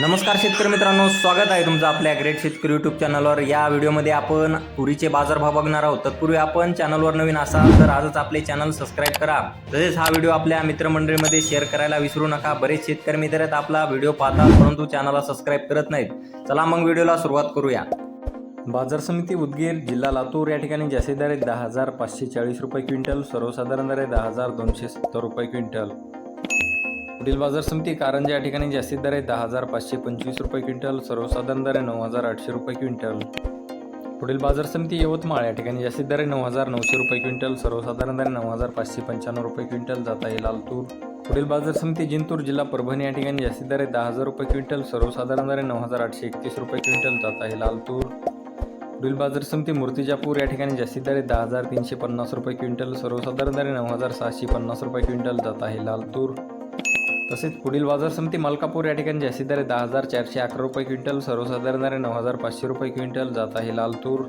नमस्कार शेतकरी मित्रांनो स्वागत आहे तुमचं आपल्या ग्रेट शेतकरी यूट्यूब चॅनलवर या व्हिडिओमध्ये आपण तुरीचे बाजारभाव बघणार आहोत. तत्पूर्वी आपण चॅनलवर नवीन असाल तर आजच आपले चॅनल सबस्क्राईब करा. तसेच हा व्हिडिओ आपल्या मित्रमंडळीमध्ये शेअर करायला विसरू नका. बरेच शेतकरी मित्र आहेत आपला व्हिडिओ पाहतात परंतु चॅनलला सबस्क्राईब करत नाहीत. चला मग व्हिडिओला सुरुवात करूया. बाजार समिती उदगीर जिल्हा लातूर या ठिकाणी जास्तीत दहा हजार पाचशे चाळीस रुपये क्विंटल सर्वसाधारण दहा हजार दोनशे सत्तर रुपये क्विंटल. पुढील बाजार समिती कारंजा या ठिकाणी जास्तीत दर आहे दहा हजार पाचशे पंचवीस रुपये क्विंटल सर्वसाधारण दर आहे नऊ हजार आठशे रुपये क्विंटल. पुढील बाजार समिती यवतमाळ या ठिकाणी जास्तीत दर आहे नऊ हजार नऊशे रुपये क्विंटल सर्वसाधारण दर नऊ हजार पाचशे पंच्याण्णव रुपये क्विंटल जात आहे लालतूर. पुढील बाजार समिती जिंतूर जिल्हा परभणी या ठिकाणी जास्तीत दर आहे दहा हजार रुपये क्विंटल सर्वसाधारण दर आहे नऊ हजार आठशे एकतीस रुपये क्विंटल जात आहे लालतूर. पुढील बाजार समिती मूर्तिजापूर या ठिकाणी जास्तीत दर आहे दहा हजार तीनशे पन्नास रुपये क्विंटल सर्वसाधारण दर आहे नऊ हजार सहाशे पन्नास रुपये क्विंटल जात आहे लालतूर. तसेच पुढील बाजार समिती मलकापूर या ठिकाणी जास्तीत आहे दहा हजार चारशे अकरा रुपये क्विंटल सर्वसाधारण नऊ हजार पाचशे रुपये क्विंटल जात आहे लालतूर.